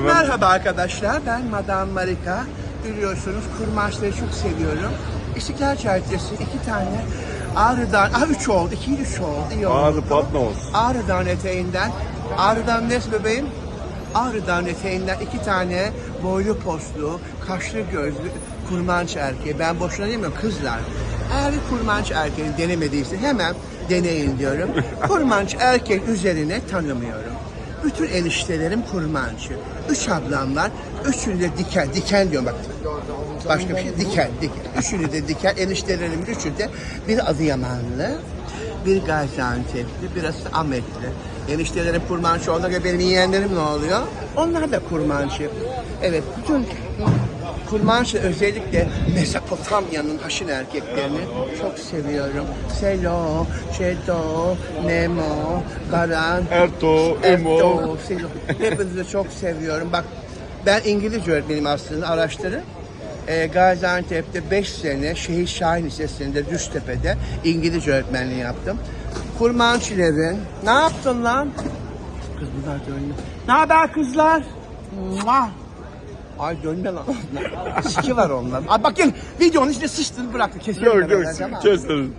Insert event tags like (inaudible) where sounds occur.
Merhaba arkadaşlar, ben Madame Marika. Biliyorsunuz kurmaçları çok seviyorum. İstiklal Caddesi iki tane Ağrı'dan, ah üç oldu, iki üç oldu, iyi oldu. Ağrı patna olsun. Ağrı'dan eteğinden, Ağrı'dan nesi bebeğim? Ağrı'dan eteğinden iki tane boylu postlu, kaşlı gözlü kurmanç erkeği. Ben boşuna demiyorum kızlar. Eğer bir kurmanç erkeği denemediyse hemen deneyin diyorum. (laughs) kurmanç erkek üzerine tanımıyorum. Bütün eniştelerim kurmancı. Üç ablam var. Üçünü de diken, diken diyorum bak. Başka bir şey, diken, diken. Üçünü de diken, eniştelerimin üçü de bir Adıyamanlı, bir Gaziantep'li, birisi Ahmetli. Eniştelerim kurmancı oldu ve benim yeğenlerim ne oluyor? Onlar da kurmancı. Evet, bütün kurmancı özellikle Mezopotamya'nın haşin erkeklerini çok seviyorum. Selo, Çedo, Nemo, Baran, Erto, Emo. Selo. Hepinizi çok seviyorum. Bak ben İngilizce öğretmenim aslında araştırın. Ee, Gaziantep'te 5 sene Şehit Şahin Lisesi'nde Düztepe'de İngilizce öğretmenliği yaptım. Kurmançilerin ne yaptın lan? Kız bunlar dönüyor. Ne haber kızlar? Mua. Ay dönme lan. (laughs) Siki var onlar. Ay bakın videonun içine sıçtın bıraktı. Kesiyorum Yok yok keseriz.